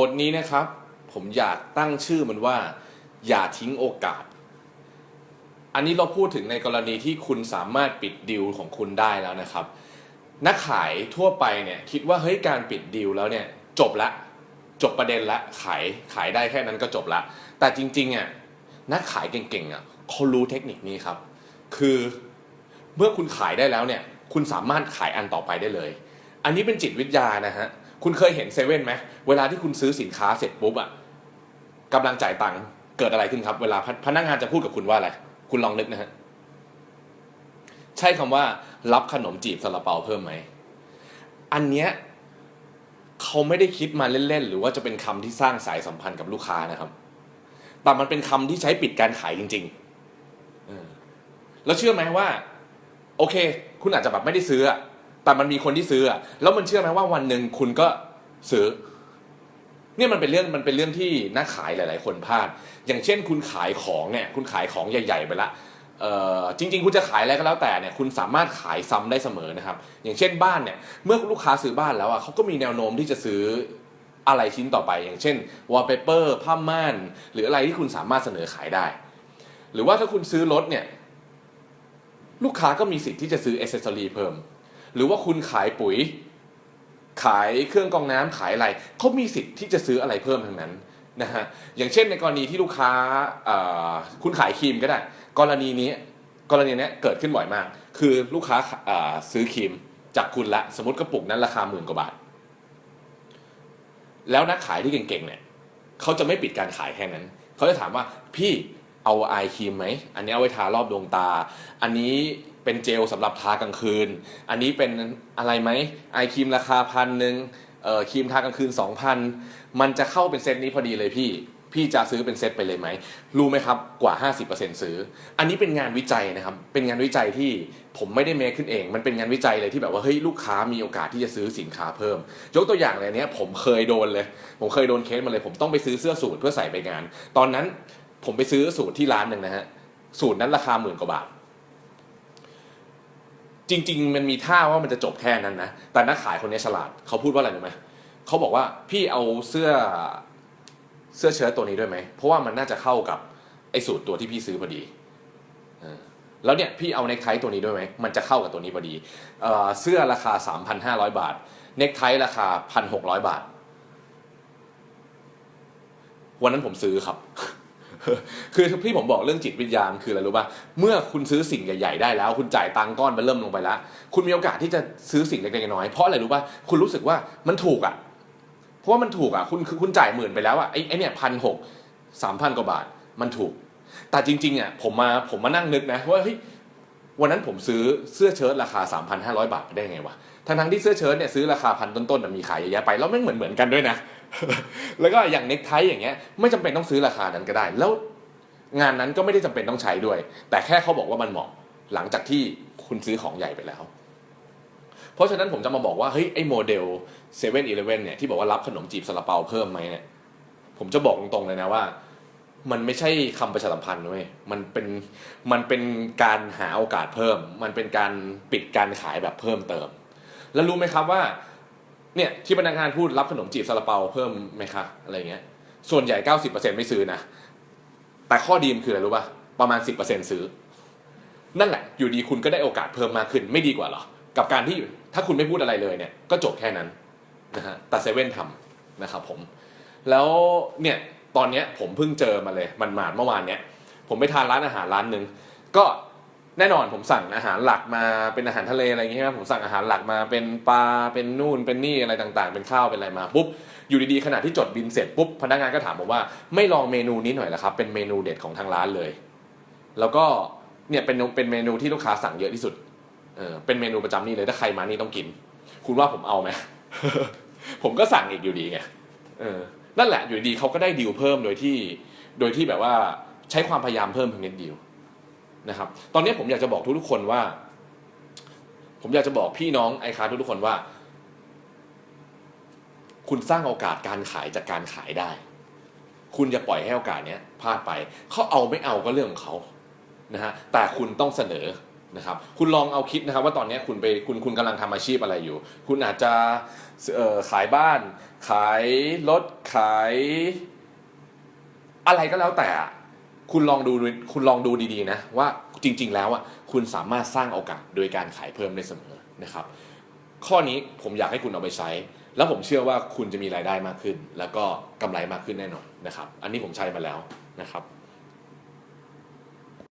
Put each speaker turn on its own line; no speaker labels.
บทนี้นะครับ ผมอยากตั้งชื่อมันว่า อย่าทิ้งโอกาส อันนี้เราพูดถึงในกรณีที่คุณสามารถปิดดีลของคุณได้แล้วนะครับ นักขายทั่วไปเนี่ยคิดว่าเฮ้ยการปิดดีลแล้วเนี่ยจบละจบประเด็นละขายขายได้แค่นั้นก็จบละ แต่จริงๆอะนักขายเก่งๆอะเขารู้เทคนิคนี้ครับ คือเมื่อคุณขายได้แล้วเนี่ย คุณสามารถขายอันต่อไปได้เลย อันนี้เป็นจิตวิทยานะฮะ คุณเคยเห็นเซเว่นไหมเวลาที่คุณซื้อสินค้าเสร็จปุ๊บอะกำลังจ่ายตังค์เกิดอะไรขึ้นครับ เวลาพนักงานจะพูดกับคุณว่าอะไร คุณลองนึกนะฮะใช่คำว่า รับขนมจีบซาลาเปาเพิ่มไหมอันเนี้ยเขาไม่ได้คิดมาเล่นๆ หรือว่าจะเป็นคำที่สร้างสายสัมพันธ์กับลูกค้านะครับ แต่มันเป็นคำที่ใช้ปิดการขายจริงๆแล้วเชื่อไหมว่า โอเค คุณอาจจะแบบไม่ได้ซื้อ แต่มันมีคนที่ซื้ออะแล้วมันเชื่อไหมว่าวันหนึ่งคุณก็ซื้อ เนี่ยมันเป็นเรื่องมันเป็นเรื่องที่นักขายหลาย ๆ คนพลาด อย่างเช่น คุณขายของเนี่ย คุณขายของใหญ่ ๆ ไปละเอ่อจริง ๆ คุณจะขายอะไรก็แล้วแต่เนี่ยคุณสามารถขายซ้ำได้เสมอนะครับ อย่างเช่นบ้านเนี่ย เมื่อลูกค้าซื้อบ้านแล้วอะเขาก็มีแนวโน้มที่จะซื้ออะไรชิ้นต่อไป อย่างเช่นวอลเปเปอร์ผ้าม่าน หรืออะไรที่คุณสามารถเสนอขายได้ หรือว่าถ้าคุณซื้อรถเนี่ย ลูกค้าก็มีสิทธิ์ที่จะซื้ออเซสซอรีเพิ่ม หรือว่าคุณขายปุ๋ย ขายเครื่องกองน้ำขายอะไรเขามีสิทธิ์ที่จะซื้ออะไรเพิ่มทั้งนั้นนะฮะอย่างเช่นในกรณีที่ลูกค้าคุณขายครีมก็ได้ กรณีนี้กรณีนี้เกิดขึ้นบ่อยมาก คือลูกค้าซื้อครีมจากคุณละสมมติกระปุกนั้นราคาหมื่นกว่าบาท แล้วนักขายที่เก่งๆเนี่ยเขาจะไม่ปิดการขายแค่นั้น เขาจะถามว่าพี่เอาไอครีมไหม อันนี้เอาไว้ทารอบดวงตา อันนี้ เป็นเจลสำหรับทากลางคืน อันนี้เป็นอะไรไหมไอครีมราคาพันหนึ่งเอ่อครีมทากลางคืน 2,000 มันจะเข้าเป็นเซตนี้พอดีเลยพี่ พี่จะซื้อเป็นเซตไปเลยไหม รู้ไหมครับกว่า 50%ซื้อ อันนี้เป็นงานวิจัยนะครับ เป็นงานวิจัยที่ผมไม่ได้เมคขึ้นเอง มันเป็นงานวิจัยเลยที่แบบว่าเฮ้ยลูกค้ามีโอกาสที่จะซื้อสินค้าเพิ่ม ยกตัวอย่างเลยอันเนี้ยผมเคยโดนเลย ผมเคยโดนเคสมาเลย ผมต้องไปซื้อเสื้อสูทเพื่อใส่ไปงาน ตอนนั้นผมไปซื้อสูทที่ร้านหนึ่งนะฮะ สูตรนั้นราคาหมื่นกว่าบาท จริง ๆ มันมีท่าว่ามันจะจบแค่นั้นนะ แต่นักขายคนนี้ฉลาดเขาพูดว่าอะไรรู้ไหมเขาบอกว่าพี่เอาเสื้อเสื้อเชิ้ตตัวนี้ด้วยไหม เพราะว่ามันน่าจะเข้ากับไอ้สูตรตัวที่พี่ซื้อพอดีแล้วเนี่ยพี่เอาเนคไทตัวนี้ด้วยไหม มันจะเข้ากับตัวนี้พอดีเอ่อเสื้อราคา 3,500 บาท เนคไทราคา 1,600 บาท วันนั้นผมซื้อครับ คือที่ผมบอกเรื่องจิตวิทยามันคืออะไรรู้ป่ะเมื่อคุณซื้อสิ่งใหญ่ๆได้แล้ว คุณจ่ายตังก้อนไปเริ่มลงไปแล้ว คุณมีโอกาสที่จะซื้อสิ่งเล็กๆน้อยๆเพราะอะไรรู้ป่ะคุณรู้สึกว่ามันถูกอะเพราะว่ามันถูกอะคุณคือคุณจ่ายหมื่นไปแล้วอะไอ้ไอเนี่ยพันหกสามพันกว่าบาทมันถูก แต่จริงๆอะผมมาผมมานั่งนึกนะว่าเฮ้ยวันนั้นผมซื้อเสื้อเชิ้ตราคา 3,500 บาทไปได้ไงวะทั้งๆที่เสื้อเชิ้ตเนี่ยซื้อราคาพันต้นๆน่มีขายเยอะแยะไปแล้วไม่เหมือนเหมือนกันด้วยนะ แล้วก็อย่างเน็กไทอย่างเงี้ยไม่จำเป็นต้องซื้อราคานั้นก็ได้ แล้วงานนั้นก็ไม่ได้จำเป็นต้องใช้ด้วย แต่แค่เขาบอกว่ามันเหมาะหลังจากที่คุณซื้อของใหญ่ไปแล้ว เพราะฉะนั้นผมจะมาบอกว่าเฮ้ยไอ้โมเดลเซเว่นอีเลฟเว่นเนี่ยที่บอกว่ารับขนมจีบซาลาเปาเพิ่มไหมเนี่ยผมจะบอกตรงๆเลยนะว่า มันไม่ใช่คำประชาสัมพันธ์เว้ยมันเป็นมันเป็นการหาโอกาสเพิ่ม มันเป็นการปิดการขายแบบเพิ่มเติม แล้วรู้ไหมครับว่า เนี่ยที่พนักงานพูดรับขนมจีบซาลาเปาเพิ่มไหมคะอะไรเงี้ย ส่วนใหญ่ 90%ไม่ซื้อนะ แต่ข้อดีมันคืออะไรรู้ป่ะ ประมาณ 10%ซื้อ นั่นแหละ อยู่ดีคุณก็ได้โอกาสเพิ่มมากขึ้น ไม่ดีกว่าหรอ กับการที่ถ้าคุณไม่พูดอะไรเลยเนี่ย ก็จบแค่นั้นนะฮะ แต่เซเว่นทำนะครับผม แล้วเนี่ยตอนเนี้ยผมเพิ่งเจอมาเลย มันมาดเมื่อวานเนี้ย ผมไปทานร้านอาหารร้านหนึ่งก็ แน่นอนผมสั่งอาหารหลักมาเป็นอาหารทะเลอะไรอย่างเงี้ยผมสั่งอาหารหลักมาเป็นปลาเป็นนู่นเป็นนี่อะไรต่างๆ เป็นข้าวเป็นอะไรมาปุ๊บอยู่ดีๆขณะที่จดบินเสร็จปุ๊บพนักงานก็ถามผมว่าไม่ลองเมนูนี้หน่อยเหรอครับ เป็นเมนูเด็ดของทางร้านเลย แล้วก็เนี่ยเป็นเป็นเมนูที่ลูกค้าสั่งเยอะที่สุดเออเป็นเมนูประจำนี่เลยถ้าใครมานี่ต้องกิน คุณว่าผมเอาไหมผมก็สั่งอีกอยู่ดีไงเออนั่นแหละอยู่ดีเขาก็ได้ดีลเพิ่มโดยที่ โดยที่แบบว่าใช้ความพยายามเพิ่มเพียงนิดเดียว นะครับ ตอนนี้ผมอยากจะบอกทุกๆคนว่า ผมอยากจะบอกพี่น้องไอค้าทุกๆคนว่า คุณสร้างโอกาสการขายจากการขายได้ คุณอย่าปล่อยให้โอกาสเนี้ยพลาดไปเขาเอาไม่เอาก็เรื่องของเขานะฮะแต่คุณต้องเสนอนะครับ คุณลองเอาคิดนะครับ ว่าตอนนี้คุณไปคุณคุณกำลังทำอาชีพอะไรอยู่ คุณอาจจะขายบ้าน ขายรถขาย อะไรก็แล้วแต่ คุณลองดูคุณลองดูดีๆนะว่าจริง ๆ แล้วอะคุณสามารถสร้างโอกาสโดยการขายเพิ่มได้เสมอนะครับ ข้อนี้ผมอยากให้คุณเอาไปใช้ แล้วผมเชื่อว่าคุณจะมีรายได้มากขึ้น แล้วก็กำไรมากขึ้นแน่นอนนะครับ อันนี้ผมใช้มาแล้วนะครับ